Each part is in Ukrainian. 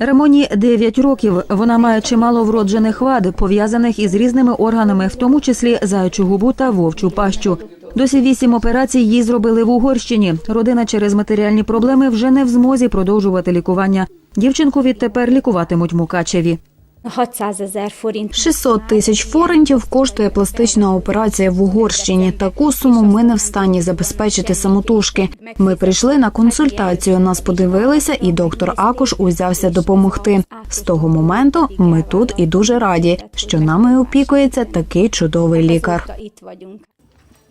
Рамоні 9 років. Вона має чимало вроджених вад, пов'язаних із різними органами, в тому числі заячу губу та вовчу пащу. Досі вісім операцій їй зробили в Угорщині. Родина через матеріальні проблеми вже не в змозі продовжувати лікування. Дівчинку відтепер лікуватимуть Мукачеві. 600 ezer forint. 600 тисяч форентів коштує пластична операція в Угорщині. Таку суму ми не в стані забезпечити самотужки. Ми прийшли на консультацію, нас подивилися, і доктор Акуш узявся допомогти. З того моменту ми тут і дуже раді, що нами опікується такий чудовий лікар.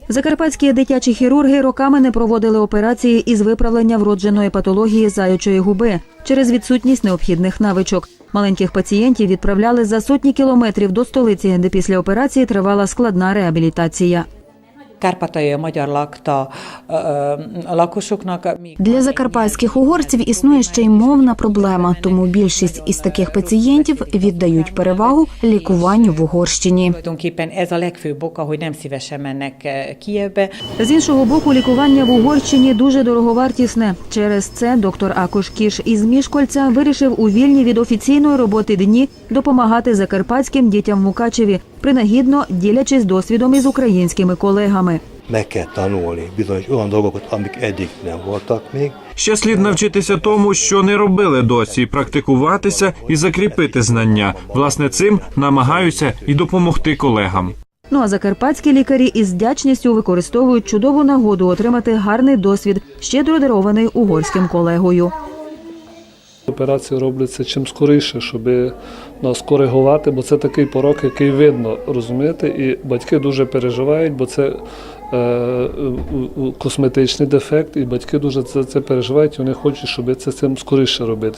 Закарпатські дитячі хірурги роками не проводили операції із виправлення вродженої патології заячої губи через відсутність необхідних навичок. Маленьких пацієнтів відправляли за сотні кілометрів до столиці, де після операції тривала складна реабілітація. Kárpátaljai magyar lakta lakosoknak Для закарпатських угорців існує ще й мовна проблема, тому більшість із таких пацієнтів віддають перевагу лікуванню в Угорщині. Kievbe. З іншого боку, лікування в Угорщині дуже дороговартісне. Через це доктор Акош Кіш із Мішкольця вирішив у вільні від офіційної роботи дні допомагати закарпатським дітям в Мукачеві, принагідно ділячись досвідом із українськими колегами. Meg kell tanulni bizonyos olyan dolgokat, amik eddig nem voltak még, Ще слід навчитися тому, що не робили досі, практикуватися і закріпити знання. Власне, цим намагаюся і допомогти колегам. Ну а закарпатські лікарі із вдячністю використовують чудову нагоду отримати гарний досвід, щедро дарований угорським колегою. Операції робляться чим скоріше, щоб нас коригувати, бо це такий порок, який видно, розумієте, і батьки дуже переживають, бо це косметичний дефект, і батьки дуже це, це переживають, вони хочуть, щоб це цим скоріше робити.